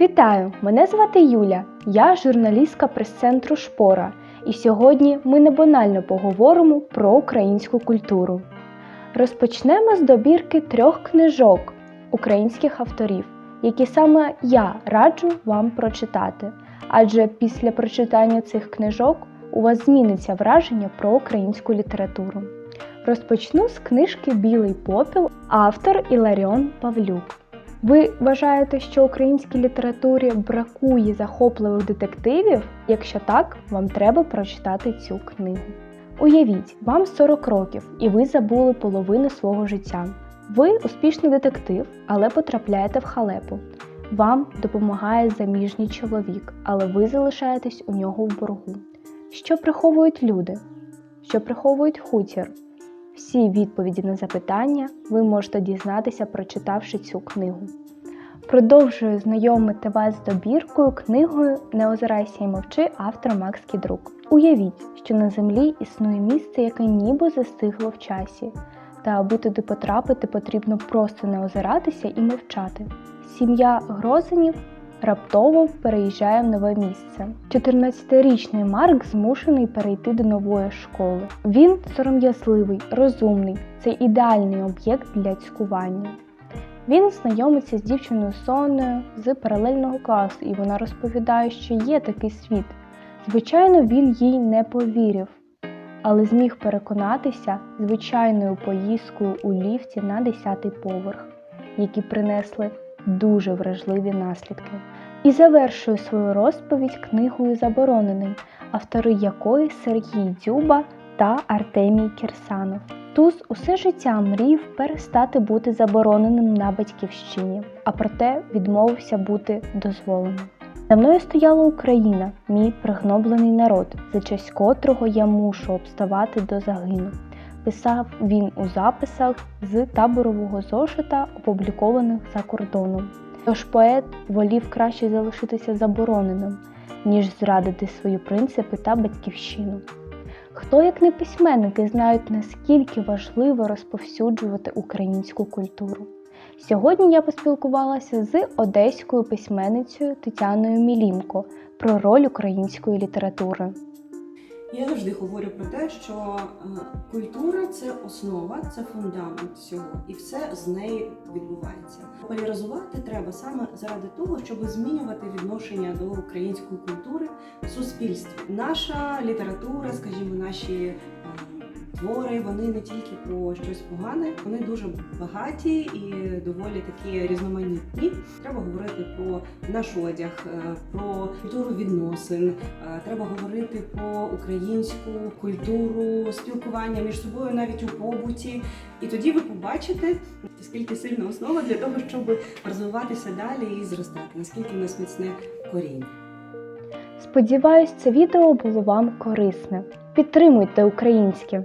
Вітаю! Мене звати Юля. Я журналістка прес-центру Шпора. І сьогодні ми не банально поговоримо про українську культуру. Розпочнемо з добірки трьох книжок українських авторів, які саме я раджу вам прочитати. Адже після прочитання цих книжок у вас зміниться враження про українську літературу. Розпочну з книжки Білий попіл, автор Іларіон Павлюк. Ви вважаєте, що українській літературі бракує захопливих детективів? Якщо так, вам треба прочитати цю книгу. Уявіть, вам 40 років, і ви забули половину свого життя. Ви успішний детектив, але потрапляєте в халепу. Вам допомагає заміжній чоловік, але ви залишаєтесь у нього в боргу. Що приховують люди? Що приховують хутір? Всі відповіді на запитання ви можете дізнатися, прочитавши цю книгу. Продовжую знайомити вас з добіркою книгою Не озирайся і мовчи автор Макс Кідрук. Уявіть, що на землі існує місце, яке ніби застигло в часі. Та аби туди потрапити, потрібно просто не озиратися і мовчати. Сім'я Грозинів раптово переїжджає в нове місце. 14-річний Марк змушений перейти до нової школи. Він сором'язливий, розумний, це ідеальний об'єкт для цькування. Він знайомиться з дівчиною Соною з паралельного класу, і вона розповідає, що є такий світ. Звичайно, він їй не повірив, але зміг переконатися звичайною поїздкою у ліфті на 10-й поверх, які принесли дуже вражливі наслідки. І завершує свою розповідь книгою Заборонений, автори якої Сергій Дзюба та Артемій Кірсанов. Туз усе життя мріяв перестати бути забороненим на батьківщині, а проте відмовився бути дозволеним. За мною стояла Україна, мій пригноблений народ, за честь котрого я мушу обставати до загину. Писав він у записах з таборового зошита, опублікованих за кордоном. Тож поет волів краще залишитися забороненим, ніж зрадити свої принципи та батьківщину. Хто, як не письменники, знають, наскільки важливо розповсюджувати українську культуру. Сьогодні я поспілкувалася з одеською письменницею Тетяною Мілімко про роль української літератури. Я завжди говорю про те, що е, культура це основа, це фундамент всього, і все з неї відбувається. Поляризувати треба саме заради того, щоб змінювати відношення до української культури в суспільстві. Наша література, скажімо, наші е, твори, вони не тільки про щось погане, вони дуже багаті і доволі такі різноманітні. Треба говорити про наш одяг, е, про культуру відносин. Е, Треба говорити про українську культуру спілкування між собою навіть у побуті. І тоді ви побачите, наскільки сильна основа для того, щоб розвиватися далі і зростати, наскільки в нас міцне коріння. Сподіваюсь, це відео було вам корисне. Підтримуйте українське.